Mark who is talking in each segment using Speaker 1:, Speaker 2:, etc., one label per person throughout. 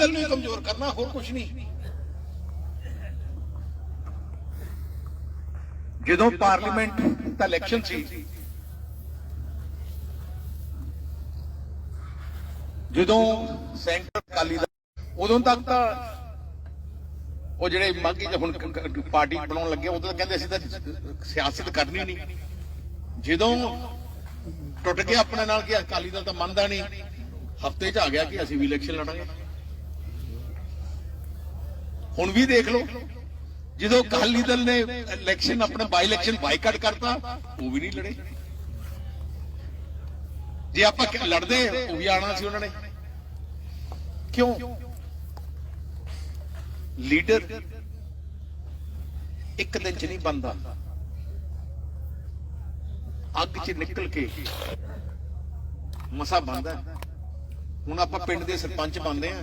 Speaker 1: ਦਲ ਨੂੰ ਕਮਜ਼ੋਰ ਕਰਨਾ, ਹੋਰ ਕੁਝ ਨਹੀਂ। ਜਦੋਂ ਪਾਰਲੀਮੈਂਟ ਦਾ ਇਲੈਕਸ਼ਨ ਸੀ, ਜਦੋਂ ਸੈਂਟਰ ਅਕਾਲੀ ਦਾ ਉਦੋਂ ਤੱਕ ਤਾਂ ਉਹ ਜਿਹੜੇ ਮਾਗੀ ਹੁਣ ਪਾਰਟੀ ਬਣਾਉਣ ਲੱਗੇ, ਉਦੋਂ ਤਾਂ ਕਹਿੰਦੇ ਅਸੀਂ ਤਾਂ ਸਿਆਸਤ ਕਰਨੀ ਨਹੀਂ। ਜਦੋਂ ਟੁੱਟ ਗਿਆ ਆਪਣੇ ਨਾਲ ਕਿ ਅਕਾਲੀ ਦਲ ਤਾਂ ਮੰਨਦਾ ਨਹੀਂ, ਹਫ਼ਤੇ 'ਚ ਆ ਗਿਆ ਕਿ ਅਸੀਂ ਵੀ ਇਲੈਕਸ਼ਨ ਲੜਾਂਗੇ। ਹੁਣ ਵੀ ਦੇਖ ਲਓ। ਜਦੋਂ ਅਕਾਲੀ ਦਲ ਨੇ ਇਲੈਕਸ਼ਨ ਆਪਣਾ ਬਾਈ ਇਲੈਕਸ਼ਨ ਬਾਈਕਾਟ ਕਰਤਾ, ਉਹ ਵੀ ਨਹੀਂ ਲੜੇ। ਜੇ ਆਪਾਂ ਲੜਦੇ, ਉਹ ਵੀ ਆਣਾ ਸੀ ਉਹਨਾਂ ਨੇ। ਕਿਉਂ? ਲੀਡਰ ਇੱਕ ਦਿਨ ਚ ਨਹੀਂ ਬਣਦਾ। ਅੱਗ ਚ ਨਿਕਲ ਕੇ ਮਸਾ ਬਣਦਾ। ਹੁਣ ਆਪਾਂ ਪਿੰਡ ਦੇ ਸਰਪੰਚ ਬਣਦੇ ਆ।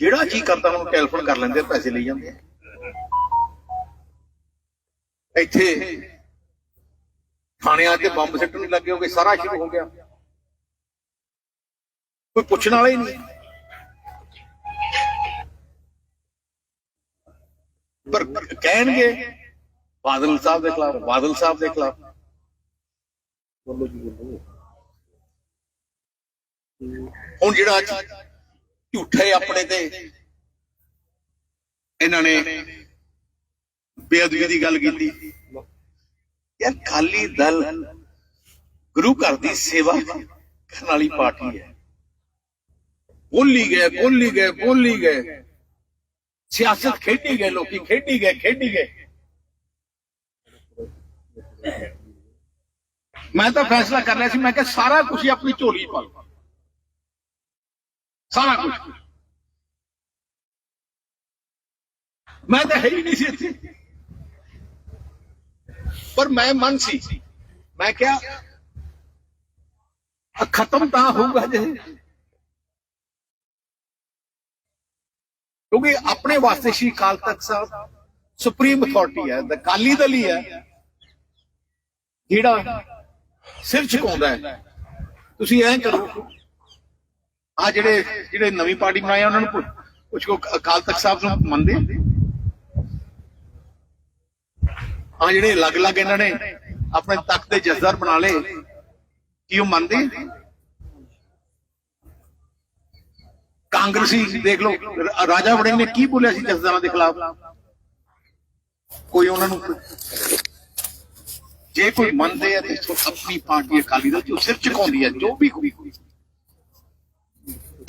Speaker 1: ਜਿਹੜਾ ਜੀ ਕਰਦਾ ਉਹਨੂੰ ਟੈਲੀਫੋਨ ਕਰ ਲੈਂਦੇ ਪੈਸੇ ਲਈ ਜਾਂਦੇ ਆ। ਇੱਥੇ ਥਾਣਿਆਂ ਤੇ ਬੰਬ ਸਿੱਟਣ ਨੂੰ ਲੱਗੇ ਹੋਗੇ ਸਾਰਾ ਸ਼ੁਰੂ ਹੋ ਗਿਆ। ਕੋਈ ਪੁੱਛਣ ਵਾਲਾ ਹੀ ਨਹੀਂ। ਪਰ ਕਹਿਣਗੇ ਬਾਦਲ ਸਾਹਿਬ ਦੇ ਖਿਲਾਫ, ਬਾਦਲ ਸਾਹਿਬ ਦੇ ਖਿਲਾਫ। ਹੁਣ ਜਿਹੜਾ ਝੂਠੇ ਆਪਣੇ ਤੇ। ਇਹਨਾਂ ਨੇ ਬੇਅਦਬੀ ਦੀ ਗੱਲ ਕੀਤੀ। ਯਾਰ ਖਾਲੀ ਦਲ ਗੁਰੂ ਘਰ ਦੀ ਸੇਵਾ ਕਰਨ ਵਾਲੀ ਪਾਰਟੀ ਹੈ। ਬੋਲੀ ਗਏ ਬੋਲੀ ਗਏ ਬੋਲੀ ਗਏ। ਸਿਆਸਤ ਖੇਡੀ ਗਏ, ਲੋਕੀ ਖੇਡੀ ਗਏ ਖੇਡੀ ਗਏ। ਮੈਂ ਤਾਂ ਫੈਸਲਾ ਕਰ ਲਿਆ ਸੀ, ਮੈਂ ਕਿਹਾ ਸਾਰਾ ਕੁਝ ਹੀ ਆਪਣੀ ਝੋਲੀ ਪਾ ਲਓ ਸਾਰਾ। ਕੁਝ ਮੈਂ ਤਾਂ ਹੈ ਹੀ ਨਹੀਂ ਸੀ ਇੱਥੇ। ਪਰ ਮੈਂ ਮਨ ਸੀ। ਮੈਂ ਕਿਹਾ ਖਤਮ ਤਾਂ ਹੋਊਗਾ ਜੇ। ਕਿਉਂਕਿ ਆਪਣੇ ਵਾਸਤੇ ਸ਼੍ਰੀ ਅਕਾਲ ਤਖਤ ਸਾਹਿਬ ਸੁਪਰੀਮ ਅਥਾਰਟੀ ਹੈ, ਦ ਕਾਲੀ ਦਲ ਹੀ ਹੈ। ਜਿਹੜਾ ਸਿਰ ਝੁਕਾਉਂਦਾ ਹੈ। ਤੁਸੀਂ ਐਂ ਕਰੋ। ਆ ਜਿਹੜੇ ਜਿਹੜੇ ਨਵੀਂ ਪਾਰਟੀ ਬਣਾਈ ਉਹਨਾਂ ਨੂੰ ਪੁੱਛ- ਪੁੱਛੋ ਅਕਾਲ ਤਖਤ ਸਾਹਿਬ ਨੂੰ ਮੰਨਦੇ ਆ? ਜਿਹੜੇ ਅਲੱਗ-ਅਲੱਗ ਇਹਨਾਂ ਨੇ ਆਪਣੇ ਤਖਤ ਦੇ ਜਸਦਾਰ ਬਣਾ ਲਏ, ਕੀ ਉਹ ਮੰਨਦੇ ਕਾਂਗਰਸੀ ਦੇਖ ਲਓ ਰਾਜਾ ਵੜਿੰਗ ਨੇ ਕੀ ਬੋਲਿਆ ਸੀ ਜਸਦਾਰਾਂ ਦੇ ਖਿਲਾਫ? ਕੋਈ ਉਹਨਾਂ ਨੂੰ ਜੇ ਕੋਈ ਮੰਨਦੇ ਆ ਤੇ ਆਪਣੀ ਪਾਰਟੀ ਅਕਾਲੀ ਦਲ ਜੋ ਸਿਰ ਝੁਕਾਉਂਦੀ ਹੈ ਜੋ ਵੀ ਕੋਈ।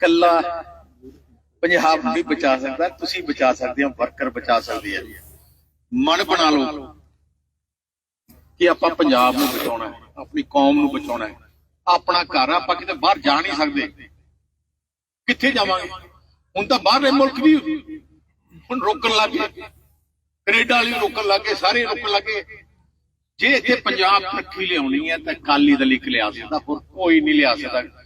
Speaker 1: ਕੱਲਾ ਪੰਜਾਬ ਨੂੰ ਨਹੀਂ ਬਚਾ ਸਕਦਾ, ਤੁਸੀਂ ਬਚਾ ਸਕਦੇ ਹੋ, ਵਰਕਰ ਬਚਾ ਸਕਦੇ ਆ। ਮਨ ਬਣਾ ਲਓ ਕਿ ਆਪਾਂ ਪੰਜਾਬ ਨੂੰ ਬਚਾਉਣਾ ਹੈ, ਆਪਣੀ ਕੌਮ ਨੂੰ ਬਚਾਉਣਾ ਹੈ। ਆਪਣਾ ਘਰ ਆਪਾਂ ਕਿਤੇ ਬਾਹਰ ਜਾ ਨਹੀਂ ਸਕਦੇ। ਕਿੱਥੇ ਜਾਵਾਂਗੇ? ਹੁਣ ਤਾਂ ਬਾਹਰਲੇ ਮੁਲਕ ਵੀ ਹੁਣ ਰੋਕਣ ਲੱਗ ਗਏ। ਕੈਨੇਡਾ ਵਾਲੇ ਰੋਕਣ ਲੱਗ ਗਏ, ਸਾਰੇ ਰੋਕਣ ਲੱਗ ਗਏ। ਜੇ ਇੱਥੇ ਪੰਜਾਬ ਤਰੱਕੀ ਲਿਆਉਣੀ ਹੈ, ਤਾਂ ਕਾਲੀ ਦਲ ਇੱਕ ਲਿਆ ਸਕਦਾ, ਹੋਰ ਕੋਈ ਨਹੀਂ ਲਿਆ ਸਕਦਾ।